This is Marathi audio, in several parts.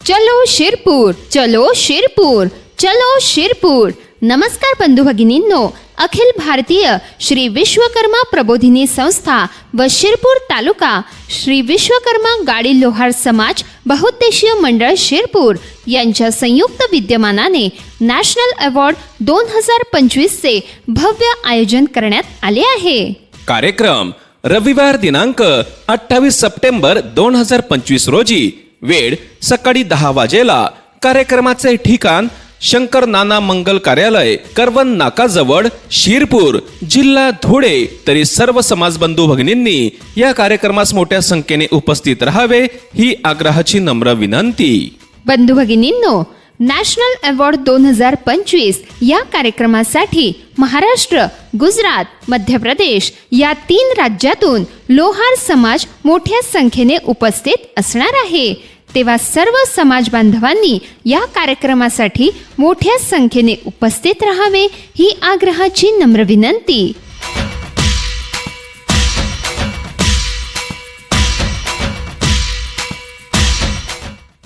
चलो शिरपूर चलो शिरपूर चलो शिरपूर। नमस्कार बंधू भगिनींनो अखिल भारतीय श्री विश्वकर्मा प्रबोधिनी संस्था व शिरपूर तालुका श्री विश्वकर्मा गाडी लोहार समाज बहुद्देशीय मंडळ शिरपूर यांच्या संयुक्त विद्यमानाने नॅशनल अवॉर्ड दोन हजार पंचवीसचे भव्य आयोजन करण्यात आले आहे. कार्यक्रम रविवार दिनांक अठ्ठावीस सप्टेंबर दोन हजार पंचवीस रोजी वेळ सकाळी दहा वाजेला. कार्यक्रमाचे ठिकाण शंकर नाना मंगल कार्यालय करवन नाकाजवळ शिरपूर जिल्हा धुळे. तरी सर्व समाज बंधू भगिनींनी या कार्यक्रमास मोठ्या संख्येने उपस्थित राहावे ही आग्रहाची नम्र विनंती. बंधू भगिनींनो नॅशनल अवॉर्ड दोन हजार पंचवीस या कार्यक्रमासाठी महाराष्ट्र गुजरात मध्य प्रदेश या तीन राज्यातून लोहार समाज मोठ्या संख्येने उपस्थित असणार आहे. तेव्हा सर्व समाज बांधवांनी या कार्यक्रमासाठी मोठ्या संख्येने उपस्थित राहावे ही आग्रहाची नम्र विनंती.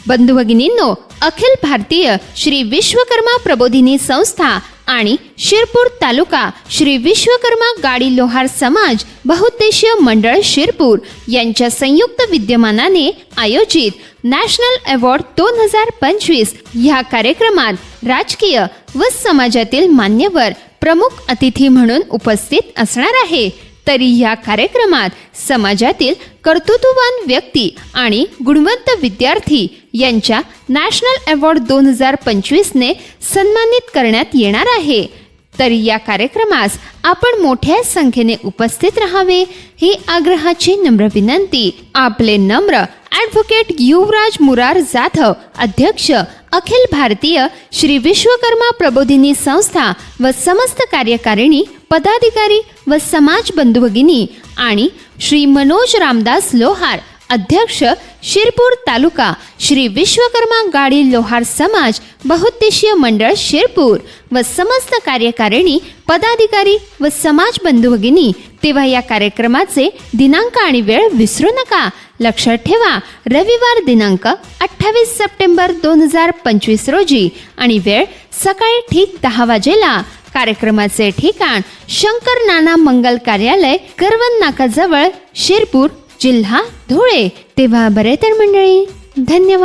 बंधू भगिनींनो अखिल भारतीय श्री विश्वकर्मा प्रबोधिनी संस्था आणि शिरपूर तालुका श्री विश्वकर्मा गाडी लोहार समाज बहुद्देशीय मंडळ शिरपूर यांच्या संयुक्त विद्यमानाने आयोजित नॅशनल अवॉर्ड दोन हजार पंचवीस ह्या कार्यक्रमात राजकीय व समाजातील मान्यवर प्रमुख अतिथी म्हणून उपस्थित असणार आहे. तरी या कार्यक्रमात समाजातील कर्तृत्ववान व्यक्ती आणि गुणवंत विद्यार्थी यांच्या नॅशनल अवॉर्ड दोन हजार पंचवीसने सन्मानित करण्यात येणार आहे. तरी या कार्यक्रमास आपण मोठ्या संख्येने उपस्थित राहावे ही आग्रहाची नम्र विनंती. आपले नम्र ॲडव्होकेट युवराज मुरार जाधव अध्यक्ष अखिल भारतीय श्री विश्वकर्मा प्रबोधिनी संस्था व समस्त कार्यकारिणी पदाधिकारी व समाज बंधू भगिनी आणि श्री मनोज रामदास लोहार अध्यक्ष शिरपूर तालुका श्री विश्वकर्मा गाडी लोहार समाज बहुद्देशीय मंडळ शिरपूर व समस्त कार्यकारिणी पदाधिकारी व समाज बंधू भगिनी तेव्हा या कार्यक्रमाचे दिनांक आणि वेळ विसरू नका. लक्षात ठेवा रविवार दिनांक अठ्ठावीस सप्टेंबर दोन हजार पंचवीस रोजी आणि वेळ सकाळी ठीक दहा वाजेला. कार्यक्रमाचे ठिकाण शंकर नाना मंगल कार्यालय करवन नाकाजवळ शिरपूर जिल्हा धुळे. तेव्हा बरे तर मंडळी धन्यवाद.